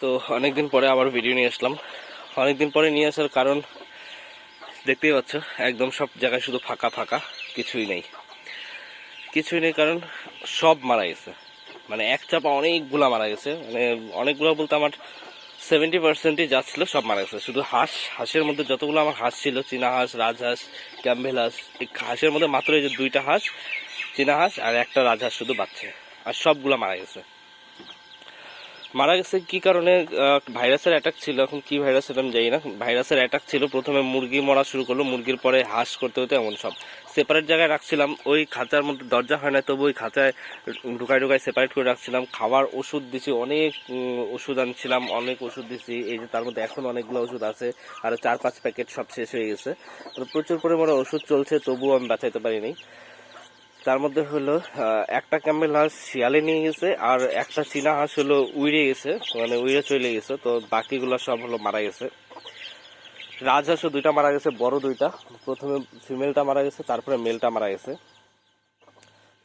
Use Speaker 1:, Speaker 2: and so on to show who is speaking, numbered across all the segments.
Speaker 1: তো অনেকদিন পরে আবার ভিডিও নিয়ে আসলাম। অনেকদিন পরে নিয়ে আসার কারণ দেখতেই পাচ্ছ, একদম সব জায়গায় শুধু ফাঁকা ফাঁকা, কিছুই নেই। কিছুই নেই কারণ সব মারা গেছে। মানে এক চাপা অনেকগুলা মারা গেছে। মানে অনেকগুলো বলতে আমার সেভেন্টি পার্সেন্টই যা ছিল সব মারা গেছে। শুধু হাঁস, হাঁসের মধ্যে যতগুলো আমার হাঁস ছিল, চীনা হাঁস, রাজহাঁস, ক্যাম্বেল হাঁস এই হাঁসের মধ্যে মাত্র এই যে দুইটা হাঁস, চীনা হাঁস আর একটা রাজহাঁস শুধু বাচ্চা। আর সবগুলো মারা গেছে। মারা গেছে কি কারণে ভাইরাসের অ্যাটাক ছিল? এখন কি ভাইরাস সেটা আমি জানি না। ভাইরাসের অ্যাটাক ছিল, প্রথমে মুরগি মরা শুরু করল, মুরগির পরে হাঁস করতে হতে এমন সব। সেপারেট জায়গায় রাখছিলাম, ওই খাঁচার মধ্যে দরজা হয় না তবু ওই খাঁচায় ঢুকায় ঢুকায় সেপারেট করে রাখছিলাম। খাবার ওষুধ দিছি, অনেক ওষুধ আনছিলাম, অনেক ওষুধ দিছি। এই যে তার মধ্যে এখন অনেকগুলো ওষুধ আছে, আর চার পাঁচ প্যাকেট সব শেষ হয়ে গেছে। প্রচুর পরিমাণে ওষুধ চলছে, তবুও আমি বাঁচাইতে পারিনি। তার মধ্যে হলো একটা ক্যামেল হাঁস শিয়ালে নিয়ে গেছে, আর একটা চীনা হাঁস হলো উইড়ে গেছে মানে উইড়ে চলে গেছে, তো বাকিগুলো সব হলো মারা গেছে। রাজহাঁসও দুইটা মারা গেছে, বড় দুইটা। প্রথমে ফিমেলটা মারা গেছে, তারপরে মেলটা মারা গেছে।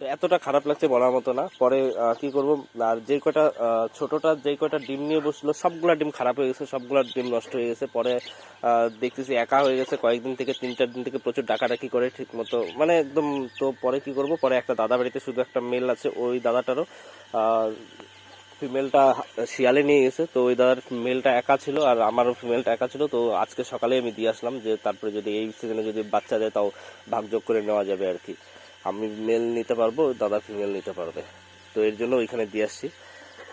Speaker 1: এতটা খারাপ লাগছে বলার মতো না। পরে কি করব? আর যে কয়টা ছোটটা যে কয়টা ডিম নিয়ে বসল, সবগুলা ডিম খারাপ হয়ে গেছে, সবগুলা ডিম নষ্ট হয়ে গেছে। পরে দেখতেছি একা হয়ে গেছে। কয়েকদিন থেকে তিন চার দিন থেকে প্রচুর ডাকাডাকি করে ঠিক মতো মানে একদম তো পরে কি করব? পরে একটা দাদা বাড়িতে শুধু একটা মেল আছে, ওই দাদাটারও। ফিমেলটা শিয়ালে নিয়ে গেছে, তো ওই দাদার মেলটা একা ছিল আর আমারও ফিমেলটা একা ছিল। তো আজকে সকালে আমি দিয়ে আসলাম যে, তারপরে যদি এই সিজনে যদি বাচ্চা দেয়, তাও ভাগযোগ করে নেওয়া যাবে আর কি। আমি মেল নিতে পারব, দাদা ফিমেল নিতে পারবে। তো এর জন্য ওইখানে দিয়ে আসছি।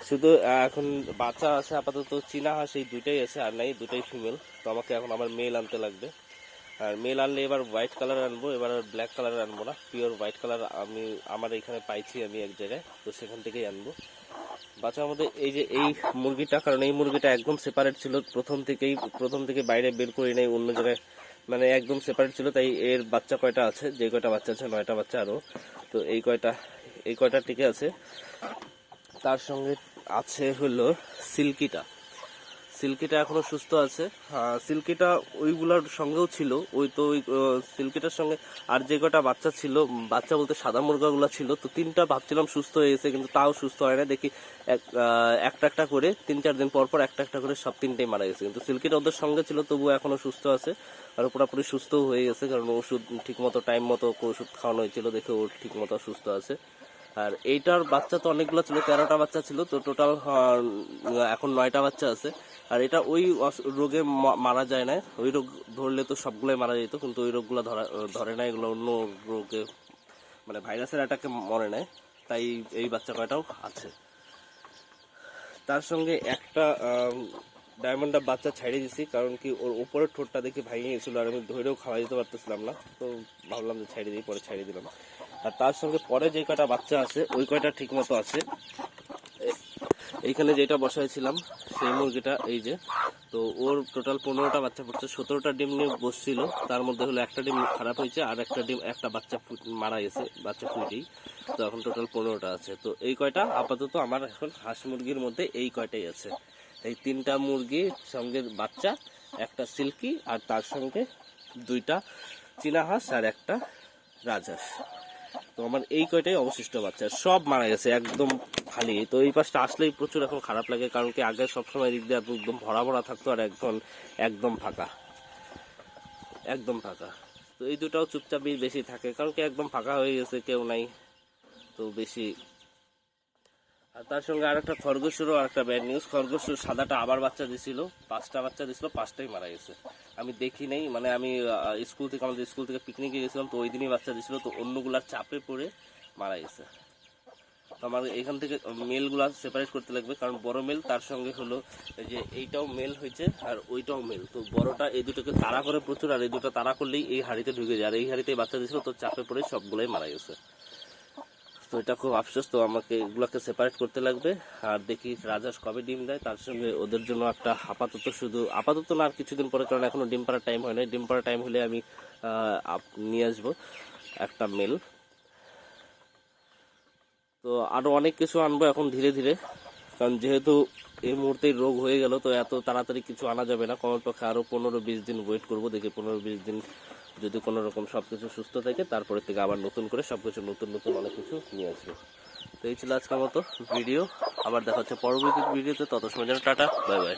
Speaker 1: শুধু এখন বাচ্চা আছে, আপাতত চীনা হাঁস এই দুইটাই আছে, আর নাই দুটাই ফিমেল তো আমাকে এখন আমার মেল আনতে লাগবে। আর মেল আনলে এবার হোয়াইট কালার আনব, এবার ব্ল্যাক কালার আনব না। পিওর হোয়াইট কালার আমি, আমার এখানে পাইছি আমি এক জায়গায়, তো সেখান থেকেই আনব। বাচ্চার মধ্যে এই যে, এই মুরগিটা, কারণ এই মুরগিটা একদম সেপারেট ছিল, প্রথম থেকেই, প্রথম থেকে বাইরে বের করে নেই, অন্য জায়গায় মানে একদম সেপারেট ছিল, তাই এর বাচ্চা কয়টা আছে? যে কয়টা বাচ্চা আছে, নয়টা বাচ্চা আরও তো এই কয়টা এই কয়টা টিকে আছে। তার সঙ্গে আছে হলো সিল্কিটা। সিল্কিটা এখনও সুস্থ আছে। সিল্কিটা ওইগুলোর সঙ্গেও ছিল। ওই তো ওই সিল্কিটার সঙ্গে আর যে কটা বাচ্চা ছিল বাচ্চা বলতে সাদা মুরগাগুলো ছিল তো তিনটা ভাবছিলাম সুস্থ হয়ে গেছে কিন্তু তাও সুস্থ হয় না। দেখি এক- একটা একটা করে তিন চার দিন পর পর একটা একটা করে সব তিনটেই মারা গেছে। কিন্তু সিল্কিটা ওদের সঙ্গে ছিল তবুও এখনও সুস্থ আছে। আর পুরোপুরি সুস্থ হয়ে গেছে কারণ ওষুধ ঠিক মতো টাইম মতো ওষুধ খাওয়ানো হয়েছিল দেখে ও ঠিক মতো সুস্থ আছে। আর এইটার বাচ্চা তো অনেকগুলো ছিল, তেরোটা বাচ্চা ছিল, তো টোটাল এখন নয়টা বাচ্চা আছে। আর এটা ওই রোগে মারা যায় না ওই রোগ ধরলে তো সবগুলোই মারা যেত, কিন্তু ওই রোগগুলো ধরা, ধরে না এগুলো অন্য রোগে মানে ভাইরাসের অ্যাটাকে মরে নেয় তাই এই বাচ্চা কয়টাও আছে। তার সঙ্গে একটা ডায়মন্ডটা বাচ্চা ছাড়িয়ে দিছি, কারণ কি ওর উপরের ঠোঁটটা দেখি ভেঙে গেছিল, আর আমি ধরেও খাওয়া দিতে পারতেছিলাম না। তো ভাবলাম যে ছাড়িয়ে দিই, পরে ছাড়িয়ে দিলাম। আর তার সঙ্গে পরে যে কয়টা বাচ্চা আছে, ওই কয়টা ঠিক মতো আছে? এইখানে যেটা বসাইছিলাম, সেই মুরগিটা, এই যে, তো ওর টোটাল পনেরোটা বাচ্চা পড়ছে, সতেরোটা ডিম নিয়ে বসছিল, তার মধ্যে হলো একটা ডিম খারাপ হয়েছে, আর একটা ডিম, একটা বাচ্চা মারা গেছে, বাচ্চা ফুটেই, তো এখন টোটাল পনেরোটা আছে। তো এই কয়টা? আপাতত আমার এখন হাঁস মুরগির মধ্যে এই কয়টাই আছে। এই তিনটা মুরগির সঙ্গে বাচ্চা, একটা সিল্কি, আর তার সঙ্গে দুইটা চীনা হাঁস, আর একটা রাজহাঁস। তো আমার এই কয়টাই অবশিষ্ট বাচ্চা, সব মারা গেছে, একদম খালি। তো এই পাশটা আসলেই প্রচুর এখন খারাপ লাগে, কারণ কি আগে সবসময় দিক দিয়ে একদম ভরা ভরা থাকতো আর এখন একদম ফাঁকা। একদম ফাঁকা। তো এই দুটাও চুপচাপই বেশি থাকে, কারণ কি একদম ফাঁকা হয়ে গেছে, কেউ নাই, তো বেশি। আর তার সঙ্গে আর একটা খরগোশেরও আর একটা ব্যাড নিউজ খরগোশ সাদাটা আবার বাচ্চা দিছিল, পাঁচটা বাচ্চা দিছিল, পাঁচটাই মারা গেছে। আমি দেখি নাই মানে আমি স্কুল থেকে, আমাদের স্কুল থেকে পিকনিকে গেছিলাম, তো ওই দিনই বাচ্চা দিছিল, তো অন্যগুলার চাপে পড়ে মারা গেছে। তো আমার এখান থেকে মেলগুলা সেপারেট করতে লাগবে, কারণ বড় মেল তার সঙ্গে হলো যে এইটাও মেল হয়েছে আর ওইটাও মেল তো বড়টা, এই দুটোকে তাড়া করে প্রচুর, আর এই দুটো তাড়া করলেই এই হাড়িতে ঢুকে যায়। আর এই হাড়িতে বাচ্চা দিছিল, তো চাপে পড়ে সবগুলোই মারা গেছে। তো এটা খুব আফসোস, তো আমাকে এগুলোকে সেপারেট করতে লাগবে। আর দেখি রাজাস কবে ডিম দেয়, তার সঙ্গে ওদের জন্য একটা আপাতত শুধু, আপাতত না, আর কিছুদিন পরে, কারণ এখনও ডিম পাড়ার টাইম হয় না ডিম পাড়ার টাইম হলে আমি নিয়ে আসব একটা মেল তো আরও অনেক কিছু আনব এখন ধীরে ধীরে, কারণ যেহেতু এই মুহূর্তে রোগ হয়ে গেল, তো এত তাড়াতাড়ি কিছু আনা যাবে না। কমপক্ষে আরও পনেরো বিশ দিন ওয়েট করব, দেখি পনেরো বিশ দিন যদি কোনো রকম সব কিছু সুস্থ থাকে তারপরে থেকে আবার নতুন করে সব কিছু নতুন নতুন অনেক কিছু নিয়ে আসব। তো এই ছিল আজকের মতো ভিডিও। আবার দেখা হচ্ছে পরবর্তী ভিডিওতে। তত সময় যেন টাটা, বাই বাই।